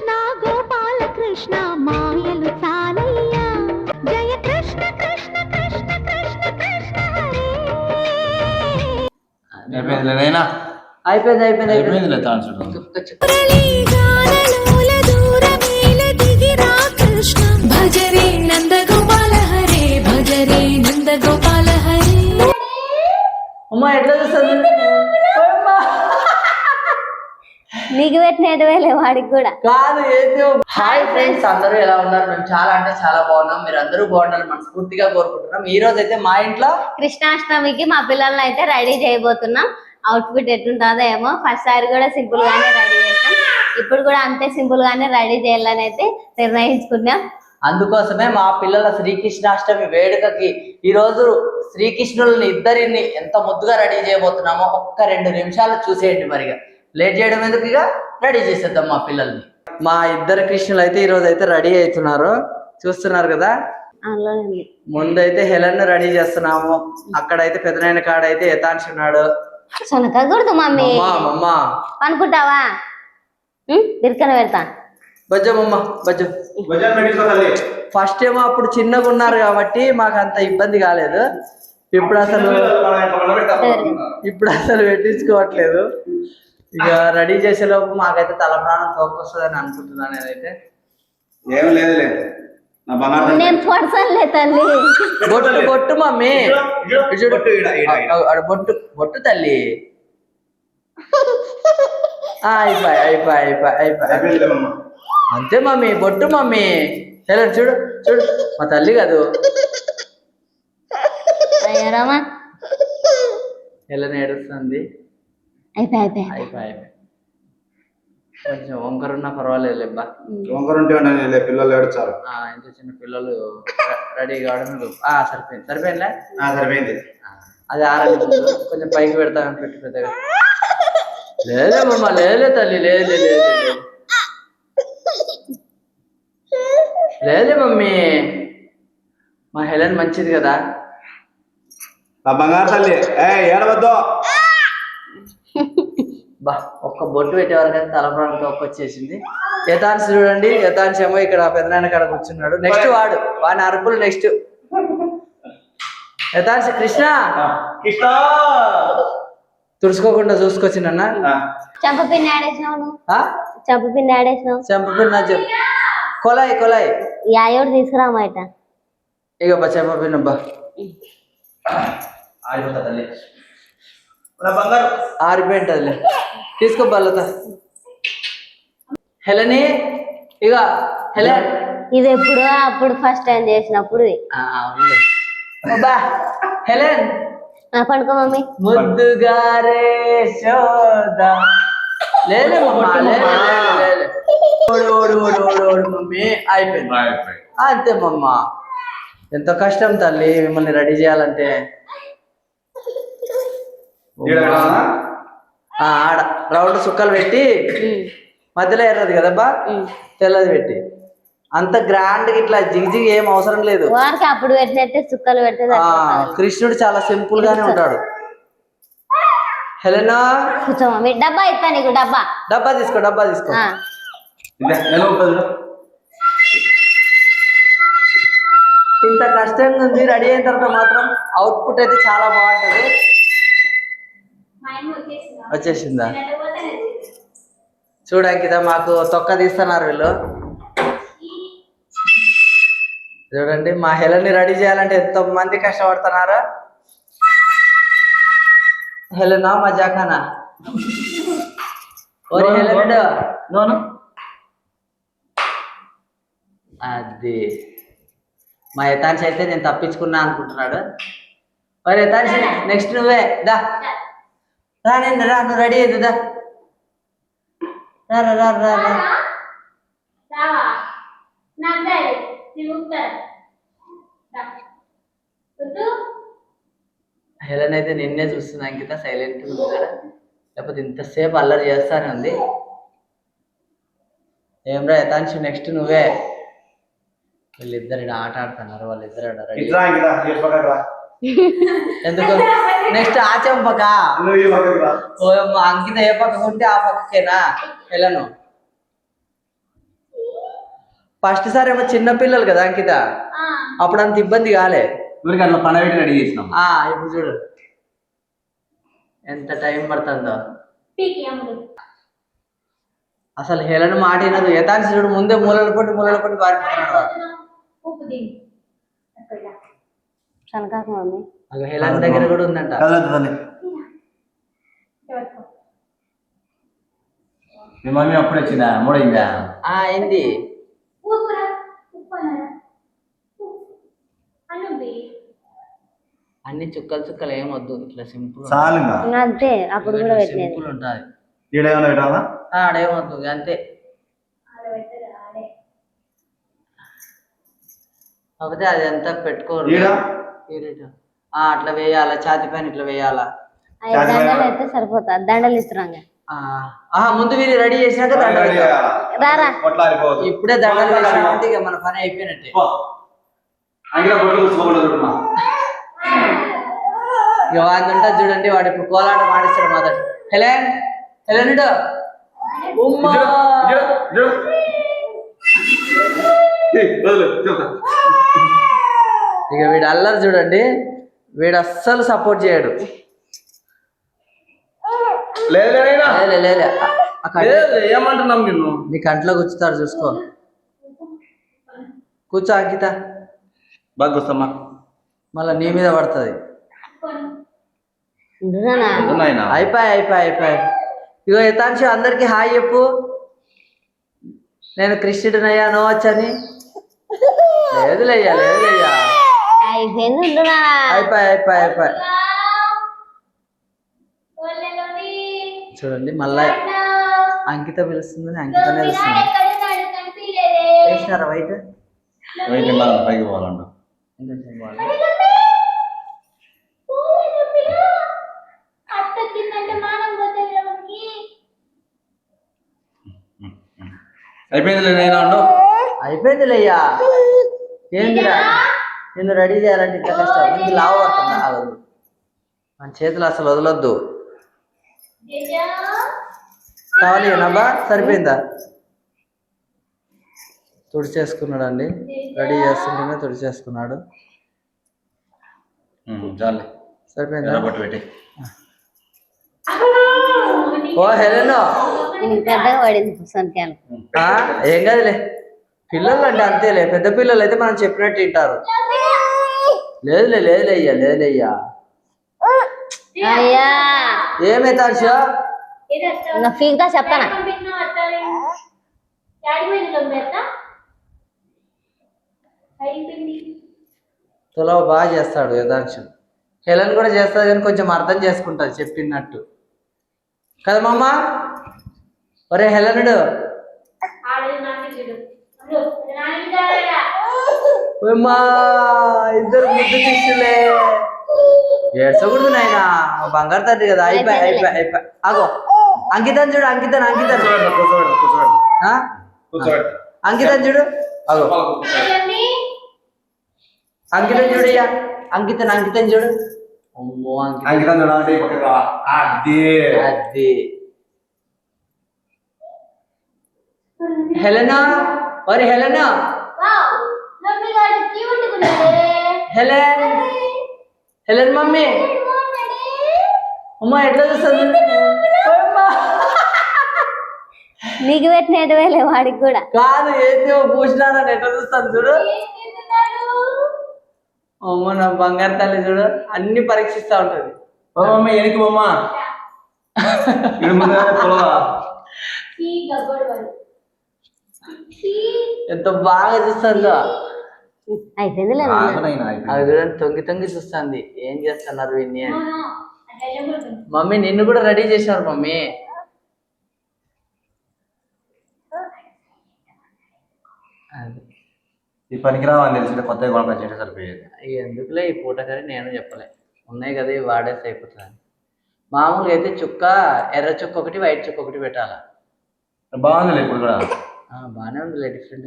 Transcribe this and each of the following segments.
కృష్ణ గోపాల కృష్ణ మాయలు చాలయ్యా. జయ కృష్ణ కృష్ణ కృష్ణ కృష్ణ కృష్ణ హరే. అయిపోయింది అయిపోయింది అయిపోయింది. కృష్ణ భజరే నందగోపాల హరే భజరే నందగోపాల హరే. అమ్మా ఎట్లా చూస్తుంది. నీకు పెట్టినట్టువేలే వాడికి కూడా. కాదు ఏంటి హాయ్ ఫ్రెండ్స్ అందరూ ఎలా ఉన్నారు? మేము చాలా అంటే చాలా బాగున్నాం. మీరు అందరూ బాగుండాలి మనస్ఫూర్తిగా కోరుకుంటున్నాం. ఈ రోజు అయితే మా ఇంట్లో కృష్ణాష్టమికి మా పిల్లల్ని అయితే రెడీ చేయబోతున్నాం. అవుట్ఫిట్ ఎట్లుంటుందో ఏమో. ఫస్ట్ సారి కూడా సింపుల్ గానే రెడీ చేసాం ఇప్పుడు కూడా అంతే సింపుల్ గానే రెడీ చేయాలని అయితే నిర్ణయించుకున్నాం. అందుకోసమే మా పిల్లల శ్రీకృష్ణాష్టమి వేడుకకి ఈ రోజు శ్రీకృష్ణుల్ని ఇద్దరిని ఎంత ముద్దుగా రెడీ చేయబోతున్నామో ఒక్క రెండు నిమిషాలు చూసేయండి మరిగా. లేట్ చేయడం ఎందుకు ఇక రెడీ చేసేద్దాం మా పిల్లల్ని. మా ఇద్దరు కృష్ణులు అయితే ఈ రోజు అయితే రెడీ అవుతున్నారు. చూస్తున్నారు కదా? ముందైతే హెలెన్ రెడీ చేస్తున్నాము. అక్కడైతే యథాంశ్ ఉన్నాడు. సొనకూడదు మమ్మీ. అమ్మా అమ్మా. అనుకుంటావా బిర్కన పెడతా బజ్జమమ్మ బజ్జం. ఫస్ట్ ఏమో అప్పుడు చిన్నగా ఉన్నారు కాబట్టి మాకు అంత ఇబ్బంది కాలేదు. ఇప్పుడు అసలు ఇప్పుడు అసలు పెట్టించుకోవట్లేదు. ఇక రెడీ చేసేలోపు మాకైతే తల ప్రాణం తోకొస్తుందని అనుకుంటున్నాను నేనైతే. ఏం లేదు లేదు నా బంగారు నేను పొడసలే తల్లి. బొట్టు బొట్టు మమ్మీ. చూడు. బొట్టు బొట్టు బొట్టు తల్లి. ఆ, అయిపోయి అయిపోయి అయిపోయి అయిపోయి. అంతే మమ్మీ బొట్టు మమ్మీ. సరే చూడు చూడు. మా తల్లి కాదు. ఎలా ఏడుస్తుంది అయిపోయి అయిపోయి. అయిపోయి కొంచెం వంకర ఉన్నా పర్వాలేదు లేబ్బా వంకర ఉంటే ఉండండి లే, పిల్లలు ఏడుచారు ఆ, ఇంత చిన్న పిల్లలు రెడీ కావడం ఆ సరిపోయింది. సరిపోయిందిలే? ఆ, సరిపోయింది. అది ముందు కొంచెం పైకి పెడతామని పెట్టి పెద్దగా. లేదే మమ్మ లేలే తల్లి లేదు లేదు లేదు లేదే. మమ్మీ. మా హెలెన్ మంచిది కదా. బంగారు తల్లి. ఏ ఏడవద్దు. బా ఒక్క బొట్టు పెట్టేవారు తల ప్రాణంతో ఒక్క వచ్చేసింది యథాంశ్ చూడండి యథాంశ్ ఏమో ఇక్కడ పెద్దనాయన కాడ కూర్చున్నాడు. నెక్స్ట్ వాడు వాని అరుపులు నెక్స్ట్ యథాంశ్ కృష్ణ! కృష్ణ! తుడుచుకోకుండా చూసుకొచ్చిందన్న చెంపపిన్న చెప్పు. కొలాయి కొలాయి. యాయోడు తీసుకురామా ఇట ఇక బా చెంపపిన్న బా. తల్లి. బంగారు. ఆరిపోయింటదిలే. తీసుకో బల్లత. హెలని ఇక హెలెన్ ఇది ఎప్పుడు అప్పుడు ఫస్ట్ టైం చేసినప్పుడు. బా హెలెన్. పడుకో మమ్మీ. ముద్దుగారే శోద లేలే మమ్మ అయిపోయింది. అంతే మమ్మ. ఎంత కష్టం తల్లి మిమ్మల్ని రెడీ చేయాలంటే. ఆడ రౌండ్ సుక్కలు పెట్టి మధ్యలో ఎర్రది కదబ్బా. తెల్లది పెట్టి. అంత గ్రాండ్ ఇట్లా జిగ్ ఏం అవసరం లేదు. వాడికి అప్పుడు పెట్టినట్టే ఆ సరిపోతుంది. కృష్ణుడు చాలా సింపుల్ గానే ఉంటాడు. హెలెనా? కూర్చో మమ్మీ డబ్బా ఇస్తా నీకు డబ్బా. డబ్బా తీసుకో డబ్బా తీసుకో. ఇంత కష్టంగా ఉంది రెడీ అయిన తర్వాత మాత్రం అవుట్పుట్ అయితే చాలా బాగుంటది. వచ్చేసిందా? చూడండి కదా మాకు తొక్క తీస్తున్నారు వీళ్ళు. చూడండి మా హెలన్ని రెడీ చేయాలంటే ఎంతో మంది కష్టపడుతున్నారా? హెలనా మా జాకానా ఓరి హెలనుడు నోను అది. మా యథాంశ అయితే నేను తప్పించుకున్నా అనుకుంటున్నాడు. మరి యథాంశ నెక్స్ట్ నువ్వే దా. రా నేను రా నువ్వు రెడీ అయ్యింది దా. రా రా రా రా రా. హెలెన్ అయితే నిన్నే చూస్తుంది అంకిత సైలెంట్ ఉంది కదా. లేకపోతే ఇంతసేపు అల్లరి చేస్తానే ఉంది. ఏమ్రా యథాంశు నెక్స్ట్ నువ్వే. వీళ్ళిద్దరు ఆట ఆడుతున్నారు వాళ్ళిద్దరు రా ఎందుకు? నెక్స్ట్ ఆ చెంపక? నువ్వు ఈ పక్కకు రా. ఓ అమ్మ, అంకిత ఏ పక్కకు ఉంటే ఆ పక్కకేనా? వెళ్ళను. ఫస్ట్ సారి ఏమో చిన్న పిల్లలు కదా అంకిత? అప్పుడు అంత ఇబ్బంది కాలే. ఊరికి అట్లా రెడీ చేసినాం. ఇప్పుడు చూడు. ఎంత టైం పడుతుందో. అసలు హేళన మాట వినదు. యథాంశ చూడు ముందే మూలల పట్టి మూలల పట్టి పారిపోతున్నాడు హేళన దగ్గర కూడా ఉందంట. మీ మమ్మీ అప్పుడు వచ్చిందా? మూడైందా? ఆ అయింది. అన్ని చుక్కలు చుక్కలు ఏం వద్దు ఇట్లా సింపుల్ చాలు అంతే అప్పుడు కూడా సింపుల్ ఉంటుంది ఈడేమన్నా పెట్టాలా? ఆడేమొద్దు అంతే. కాకపోతే అది అంతా పెట్టుకోరు అట్లా వేయాలా ఛాతి పైన ఇట్లా వేయాలా? దండలు అయితే దండలు ఇస్తున్నాం ఆ, ఆహా ముందు వీళ్ళు రెడీ చేసినాక దండలు. రారా? ఇప్పుడే దండలు వేసినామంటే ఇక మన పని అయిపోయినట్టే. ఇక వాడి ఉంటుంది చూడండి వాడు ఇప్పుడు కోలాట మాడిస్తాడు మొదట. Helen Helen. ఉమ్మా. ఇక వీడు అల్లరి చూడండి. వీడు అస్సలు సపోర్ట్ చేయడు. ఏమంటున్నాం నిన్ను? నీ కంట్లో కూర్చుతాడు చూసుకో. కూర్చో అంకిత. బాగా కూర్చోమ్మా. మళ్ళీ నీ మీద పడుతుంది. అయిపోయి అయిపోయి అయిపోయి. ఇగో యథాంశ అందరికి హాయ్ చెప్పు. నేను కృష్ణుడినయ్యా నోవచ్చని లేదులేయ్యా లేదులేయ్యా అయిపోయింది ఉండునా అయిపోయి అయిపోయి అయిపోయి. చూడండి మళ్ళా అంకిత పిలుస్తుందని అంకితనే పిలుస్తుంది. వేసినారా వైట్? వెయిట్ వెళ్ళాలి పైకి పోవాలంట ఇంకొంచెం బాగా. అయిపోయింది నేను అయిపోయిందిలేయ్యా ఏందిరా? నిన్ను రెడీ చేయాలంటే ఇంత కష్టం. నీకు లావు పడుతుందా ఆగదు మన చేతులు అసలు వదలొద్దు. కావాలి నబ్బా సరిపోయిందా? తుడిచేసుకున్నాడు అండి రెడీ చేస్తుంటేనే తుడిచేసుకున్నాడు. చాలే. సరిపోయిందా? పెట్టి. ఓ హెలెనో. ఏం కాదులే. పిల్లలు అంటే అంతేలే. పెద్ద పిల్లలు అయితే మనం చెప్పినట్టు వింటారు లేదులే లేదులే అయ్యా లేదులే అయ్యా. అయ్యా. ఏమైతే హర్ష చెప్తానా తులవ బాగా చేస్తాడు యథాంశం హెలెన్ కూడా చేస్తుంది కానీ కొంచెం అర్థం చేసుకుంటుంది చెప్పినట్టు కదా మామ? ఒరే హెలనుడు. ఇద్దరు ముద్దు శిష్యులే ఏడ్చకూడదు నాయన బంగారు తండ్రి కదా అయిపోయి అయిపోయి అయిపోయి. ఆగో. అంకితం చూడు అంకితం అంకితం అంకితం చూడు. అగో. అంకితం చూడయ్యా అంకితం అంకితం చూడు. అమ్మో అంకితం చూడాలంటే. అది అది హెలెనా? మరి హెలెనా? హెలెన్. Helen mummy. అమ్మ ఎట్లా చూస్తుంది. నీకు పెట్టినట్టువేలే వాడికి కూడా. కాదు ఏంది పూసినారని ఎట్లా చూస్తాను చూడు. అమ్మ నా బంగారు తల్లి చూడు. అన్ని పరీక్షిస్తా ఉంటది. ఓ మమ్మీ ఎనికి ముందు పొలవా ఎంత బాగా చూస్తుందో. అయిపోయింది. అది చూడండి తొంగి తొంగి చూస్తుంది. ఏం చేస్తున్నారు విన్ని అని. మమ్మీ నిన్ను కూడా రెడీ చేశారు మమ్మీ. అది. ఈ పనికి రావని తెలిసింటే కొత్తగా కొనకొచ్చేటే సరిపోయేది. ఎందుకులే ఈ పూట కానీ నేను చెప్పలే. ఉన్నాయి కదా ఇవి వాడేసి అయిపోతుంది మామూలుగా అయితే చుక్క ఎర్ర చుక్క ఒకటి వైట్ చుక్క ఒకటి పెట్టాలా? బాగుందిలే ఇప్పుడు కూడా. బాగానే ఉందిలే డిఫరెంట్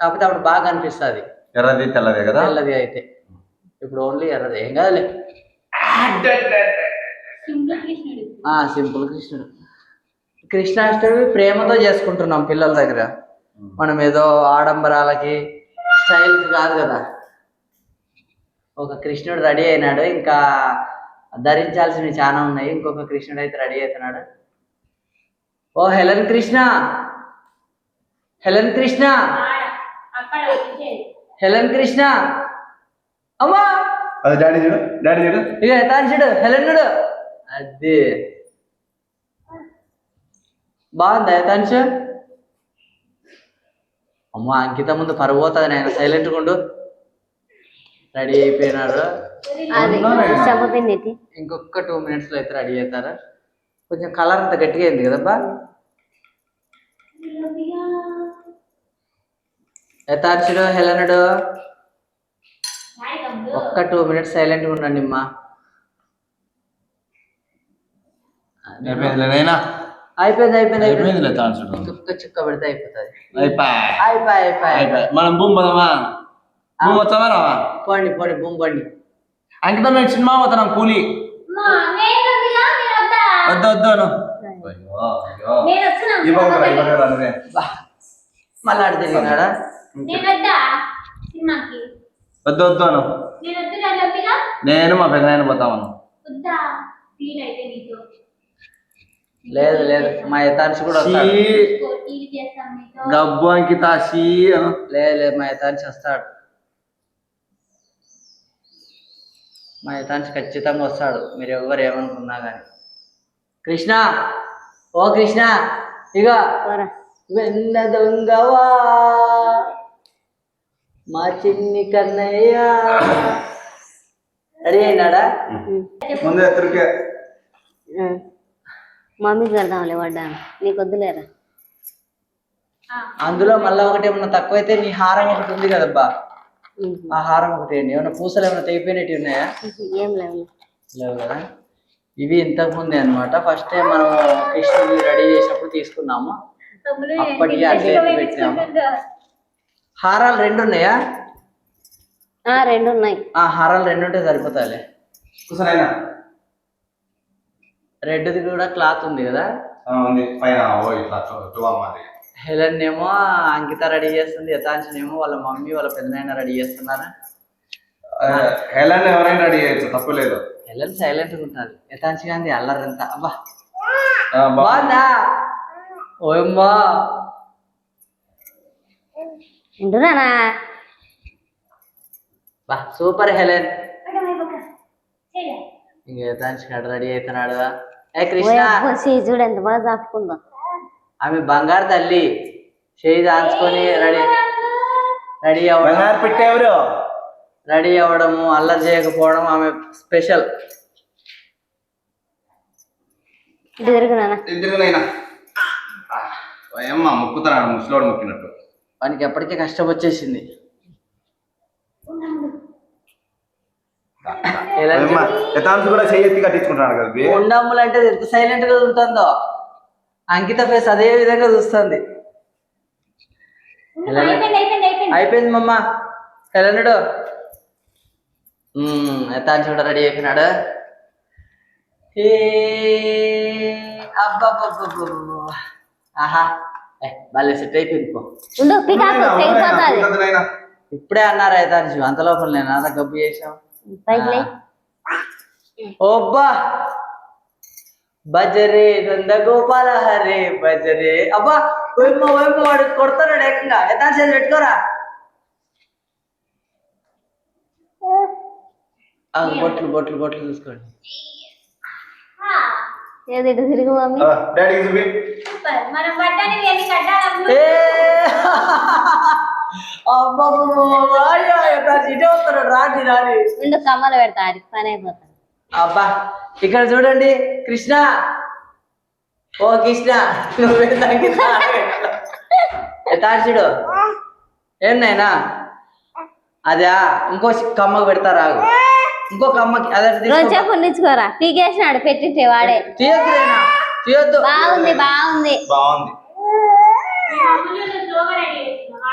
కాకపోతే అప్పుడు బాగా అనిపిస్తుంది. ఎర్రది తెల్లదే కదా? తెల్లది అయితే. ఇప్పుడు ఓన్లీ ఎర్రది. ఏం కాదులే. ఆ సింపుల్ కృష్ణుడు. కృష్ణాష్టమి ప్రేమతో చేసుకుంటున్నాం పిల్లల దగ్గర. మనం ఏదో ఆడంబరాలకి స్టైల్ కాదు కదా. ఒక కృష్ణుడు రెడీ అయినాడు ఇంకా ధరించాల్సినవి చాలా ఉన్నాయి. ఇంకొక కృష్ణుడు అయితే రెడీ అవుతున్నాడు. ఓ Helen Krishna! Helen Krishna. Helen Krishna. అమ్మా! అది డాడీ చూడు డాడీ చూడు. ఇక ఎతాన్షుడు హెలెనుడు అది బాగుందా ఎతాన్షు అమ్మ అంకిత ముందు పరుగు పోతుంది నేను సైలెంట్గా ఉండు. రెడీ అయిపోయినారు ఇది. ఇంకొక టూ మినిట్స్లో అయితే రెడీ అవుతారు? కొంచెం కలర్ అంత గట్టిగా అయింది కదబ్బా. ఎతాన్షుడు హెలెనుడు. ఒక్క టూ మినిట్స్ సైలెంట్గా ఉండండి అమ్మా. అయిపోయింది అయిపోయింది అయిపోయింది చుక్క పెడితే అయిపోతుంది. అయిపోయి. అయిపోయి మనం భూమి పోదామా? భూమి వచ్చావా రావా? పోండి పోండి బొమ్మ పండి. అంకితం నేను సినిమా పోతాను? కూలి. వద్దు వద్దు ఇవ్వకురా, ఇవ్వకురా, నువ్వే. మళ్ళీ వద్దు? వద్దు అను. నేను మా పెద్దనాయన పోతామను లేదు లేదు. మా యథాంశి కూడా గబ్బు అంకిత లేదు లేదు. మా యథాంశి వస్తాడు. మా యథాంశి ఖచ్చితంగా వస్తాడు. మీరు ఎవరు ఏమనుకున్నా కానీ కృష్ణ! ఓ కృష్ణ ఇక. వెన్న దొంగవా. మా చిన్ని కన్నయ్య. రెడీ అయినాడా? ముందు ఎత్తురికే. ఆ. మమ్మీకి కడదాంలే పడ్డాను. నీకు వద్దులేరా? అందులో మళ్ళీ ఒకటి ఏమన్నా తక్కువైతే నీ హారం ఒకటి ఉంది కదబ్బా. ఆ హారం ఒకటి ఏమన్నా పూసలు ఏమైనా తెగిపోయినట్టు ఉన్నాయా? ఏం లేవు. లేవు కదా ఇవి ఇంతకు ముందే అనమాట ఫస్ట్ టైం మనం కృష్ణుని రెడీ చేసినప్పుడు తీసుకున్నాము. అప్పటికి అట్లే పెట్టాము. హారాలు రెండు ఉన్నాయా ఆ, రెండు ఉన్నాయి ఆ హారాలు రెండు ఉంటే సరిపోతాయిలే రెడ్ది కూడా క్లాత్ ఉంది కదా? హెలెన్ ఏమో అంకిత రెడీ చేస్తుంది యథాంశన్ ఏమో వాళ్ళ మమ్మీ వాళ్ళ పెద్దనాయన రెడీ చేస్తున్నారు? హెలన్ ఎవరైనా రెడీ చేయొచ్చు తప్పు లేదు. హెలెన్ సైలెంట్గా ఉంటుంది యథాంశి గాంధీ అల్లరంతా. అబ్బా. ఆ, బా- బాగుందా? ఓయమ్మా. ఉంటున్నానా బా సూపర్ హెలెన్. ఇంక యథాంశి గారు రెడీ అవుతున్నాడు ఏ కృష్ణ. చూడు ఎంత బాగా చాపుకుందో. ఆమె బంగారు తల్లి. చేయి దాంచుకొని రెడీ. రెడీ అవ్వడం. పెట్టేవరు రెడీ అవ్వడము అల్లరి చేయకపోవడం ఆమె స్పెషల్. ఏమ్మా ముక్కుతున్నాడు ముసలోడు ముక్కినట్టు. వానికి ఎప్పటికీ కష్టం వచ్చేసింది. ఎలా. ఉండమ్ములు అంటే? ఎంత సైలెంట్గా ఉంటుందో. అంకిత ఫేస్ అదే విధంగా చూస్తుంది. అయిపోయింది మమ్మ. ఎలనుడు ఎత్తాన్ చూడ రెడీ అయిపోయినాడు. ఆహా ఏ, భలే సెట్ అయిపోయింది. ఇప్పుడే అన్నారు అయితే అంత లోపల నేను అంత గబ్బు చేసాం ఓబ్బా బజరే నంద గోపాల హరే బజరే అబ్బా ఓయమ్మ ఓయమ్మ వాడు కొడతాడు ఏకంగా ఎత్తా చేసి పెట్టుకోరా ఆ, బొట్లు బొట్లు బొట్లు చూసుకోండి. ఏది ఇటు తిరుగు మమ్మీ. ఆ, డాడీకి చూపి. ఏ! అబ్బబ్బబ్బబ్బ, అయ్యో, ఎత్తా ఇటే వస్తాడు రాని రాని ఉండు కమ్మలు పెడతా ఆడికి పని అయిపోతాను అబ్బా ఇక్కడ చూడండి కృష్ణ. ఓ కృష్ణ నువ్వే చూడు. ఏం నాయనా? అదా ఇంకో కమ్మకు పెడతారా ఆగు. ఇంకో కమ్మకి అదే రోజు చెప్పు ఉండించుకోరా. పీకేసినాడు పెట్టింటే వాడే. తీయొద్దు. బాగుంది బాగుంది. బాగుంది.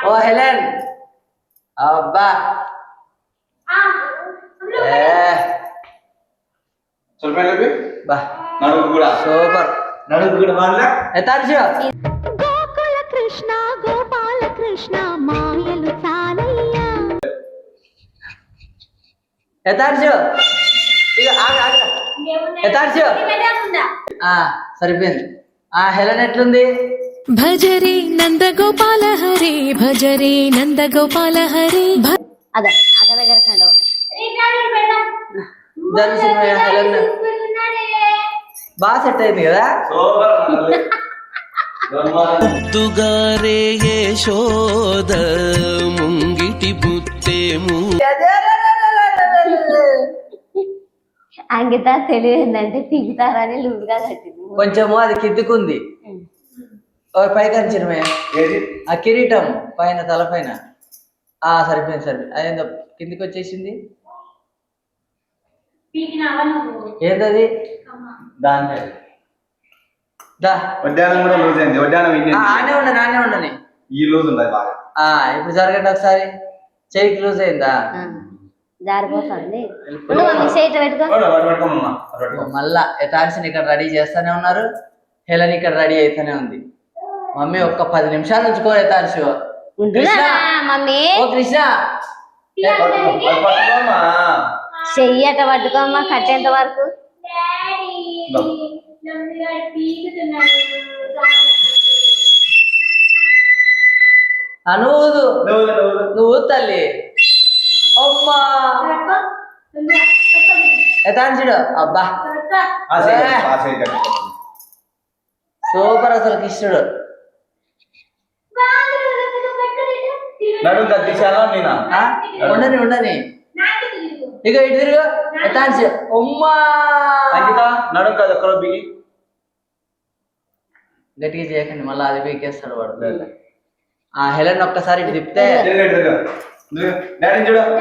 ఓ హెలెన్. అబ్బా. సూపర్. కూడా కృష్ణ గోపాల కృష్ణ మాయలు ఇక యథార్థు ఆ సరిపోయింది. ఆ హెలన్ ఎట్లుంది? భజరే నందగోపాల హరే భజరే నందగోపాల హరే అదే దగ్గర కండవు దర్శనం హెలన్. బాగా సెట్ అయింది కదా. ముద్దుగారే యశోద ముంగిటి బుత్తేము అంకిత తెలియదంటే పిగుతారని లూజ్గా కట్టింది. కొంచెము అది కిద్దుకుంది. ఓ పైకి అంచనమే ఏది? ఆ కిరీటం పైన తల పైన ఆ సరిపోయింది సరిపోయింది. అదేందో కిందికి వచ్చేసింది. ఏంటది దాని వడ్డానం కూడా లూజ్ అయింది. వడ్డానం ఇన్ని ఆ, ఆనే ఉండని ఆనే ఉండని ఈ లూజ్ ఉంది బాగా? ఆ ఇప్పుడు జరగండి ఒకసారి. చెయ్యికి లూజ్ అయిందా? జారిపోతుంది. మళ్ళా ఎటాన్షన్ ఇక్కడ రెడీ చేస్తూనే ఉన్నారు. హెలన్ ఇక్కడ రెడీ అయితేనే ఉంది. మమ్మీ ఒక్క పది నిమిషాలు ఉంచుకో కృష్ణ. పట్టుకో, వాడు పట్టుకోమ్మా. చెయ్యి అట పట్టుకోమ్మా కట్టేంత వరకు. నువ్వు. నువ్వు తల్లి. అమ్మా. ఎటాన్షుడు అబ్బా. సూపర్ అసలు కృష్ణుడు. నడుం నేనా ఆ? ఉండని ఉండని. ఇక ఇటు తిరుగు. ఎటాన్షు అమ్మా. అంకిత నడుం కాదు ఎక్కడో బిగి. గట్టిగా చేయకండి మళ్ళీ అది పీకేస్తాడు వాడు. ఆ హెలెన్ ఒక్కసారి ఇటు తిప్పితే తిరుగు, ఇటు తిరుగు.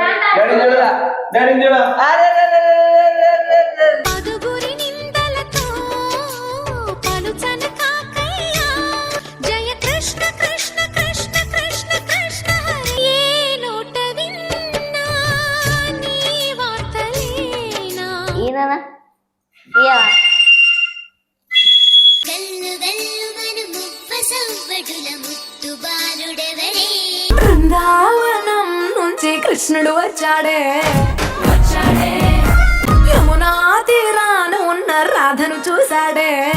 తిరుగు. డాడీని చూడు శ్రీకృష్ణుడు కృష్ణుడు వచ్చాడే. వచ్చాడే. యమునా తీరాను ఉన్న రాధను చూశాడే.